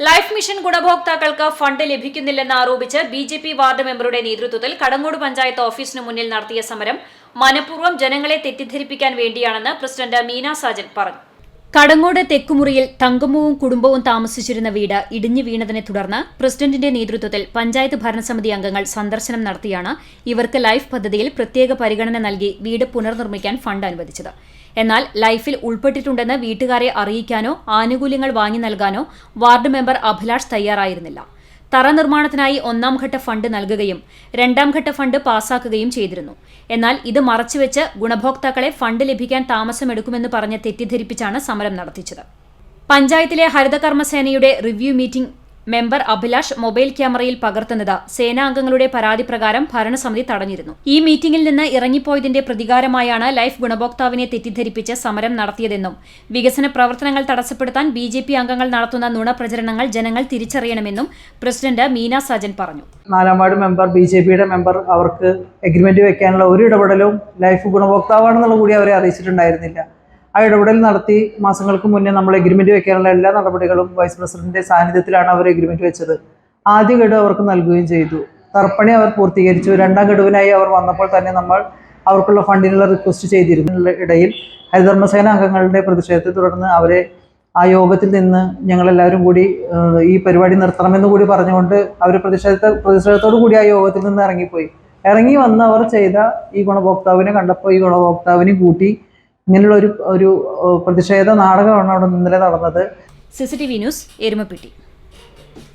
Life mission ഗുണഭോക്താക്കൾക്ക് fund ലഭിക്കുന്നില്ലെന്ന് ആരോപിച്ച് ബി ജെ പി വാർഡ് മെമ്പറുടെ നേതൃത്വത്തിൽ കടങ്ങോട് പഞ്ചായത്ത് ഓഫീസിന് മുന്നിൽ നടത്തിയ സമരം മനഃപൂർവം ജനങ്ങളെ തെറ്റിദ്ധരിപ്പിക്കാൻ വേണ്ടിയാണെന്ന് പ്രസിഡന്റ് മീന സാജൻ പറഞ്ഞു കടങ്ങോട് തെക്കുമുറിയിൽ തങ്കമ്മവും കുടുംബവും താമസിച്ചിരുന്ന വീട് ഇടിഞ്ഞു വീണതിനെ തുടർന്ന് പ്രസിഡന്റിന്റെ നേതൃത്വത്തിൽ പഞ്ചായത്ത് ഭരണസമിതി അംഗങ്ങൾ സന്ദർശനം നടത്തിയാണ് ഇവർക്ക് ലൈഫ് പദ്ധതിയിൽ പ്രത്യേക പരിഗണന നൽകി വീട് പുനർനിർമ്മിക്കാൻ ഫണ്ട് അനുവദിച്ചത്. എന്നാൽ ലൈഫിൽ ഉൾപ്പെട്ടിട്ടുണ്ടെന്ന് വീട്ടുകാരെ അറിയിക്കാനോ ആനുകൂല്യങ്ങൾ വാങ്ങി നൽകാനോ വാർഡ് മെമ്പർ അഭിലാഷ് തയ്യാറായിരുന്നില്ല. തറ നിർമ്മാണത്തിനായി ഒന്നാം ഘട്ട ഫണ്ട് നൽകുകയും രണ്ടാം ഘട്ട ഫണ്ട് പാസാക്കുകയും ചെയ്തിരുന്നു. എന്നാൽ ഇത് മറച്ചുവെച്ച് ഗുണഭോക്താക്കളെ ഫണ്ട് ലഭിക്കാൻ താമസമെടുക്കുമെന്ന് പറഞ്ഞ് തെറ്റിദ്ധരിപ്പിച്ചാണ് സമരം നടത്തിച്ചത്. പഞ്ചായത്തിലെ ഹരിതകർമ്മസേനയുടെ review meeting member Abhilash mobile ക്യാമറയിൽ പകർത്തുന്നത് സേനാംഗങ്ങളുടെ പരാതി പ്രകാരം ഭരണസമിതി തടഞ്ഞിരുന്നു. ഈ മീറ്റിംഗിൽ നിന്ന് ഇറങ്ങിപ്പോയതിന്റെ പ്രതികാരമായാണ് ലൈഫ് ഗുണഭോക്താവിനെ തെറ്റിദ്ധരിപ്പിച്ച് സമരം നടത്തിയതെന്നും വികസന പ്രവർത്തനങ്ങൾ തടസ്സപ്പെടുത്താൻ ബി ജെ പി അംഗങ്ങൾ നടത്തുന്ന നുണപ്രചരണങ്ങൾ ജനങ്ങൾ തിരിച്ചറിയണമെന്നും പ്രസിഡന്റ് മീന സജൻ പറഞ്ഞു. നാലാം മെമ്പർ ബി ജെ പിയുടെ മെമ്പർ അവർക്ക് എഗ്രിമെന്റ് വെക്കാനുള്ള ഒരു ഇടപെടലും ലൈഫ് ഗുണഭോക്താവാണെന്നുള്ള കൂടി അവരെ അറിയിച്ചിട്ടുണ്ടായിരുന്നില്ല. ആ ഇടപെടൽ നടത്തി മാസങ്ങൾക്ക് മുന്നേ നമ്മൾ എഗ്രിമെന്റ് വെക്കാനുള്ള എല്ലാ നടപടികളും വൈസ് പ്രസിഡന്റിന്റെ സാന്നിധ്യത്തിലാണ് അവർ എഗ്രിമെന്റ് വെച്ചത്. ആദ്യ ഗഡു അവർക്ക് നൽകുകയും ചെയ്തു. തർപ്പണി അവർ പൂർത്തീകരിച്ചു. രണ്ടാം ഗഡുവിനായി അവർ വന്നപ്പോൾ തന്നെ നമ്മൾ അവർക്കുള്ള ഫണ്ടിനുള്ള റിക്വസ്റ്റ് ചെയ്തിരുന്ന ഇടയിൽ ഹരിധർമ്മസേന അംഗങ്ങളുടെ പ്രതിഷേധത്തെ തുടർന്ന് അവരെ ആ യോഗത്തിൽ നിന്ന് ഞങ്ങളെല്ലാവരും കൂടി ഈ പരിപാടി നിർത്തണമെന്ന് കൂടി പറഞ്ഞുകൊണ്ട് അവർ പ്രതിഷേധ പ്രതിഷേധത്തോടു കൂടി ആ യോഗത്തിൽ നിന്ന് ഇറങ്ങിപ്പോയി. ഇറങ്ങി വന്ന് അവർ ചെയ്ത ഈ ഗുണഭോക്താവിനെ കണ്ടപ്പോൾ ഈ ഗുണഭോക്താവിനെ കൂട്ടി ഇങ്ങനെയുള്ള ഒരു ഒരു പ്രതിഷേധ നാടകമാണ് അവിടെ ഇന്നലെ നടന്നത്. CCTV news Erumapetty.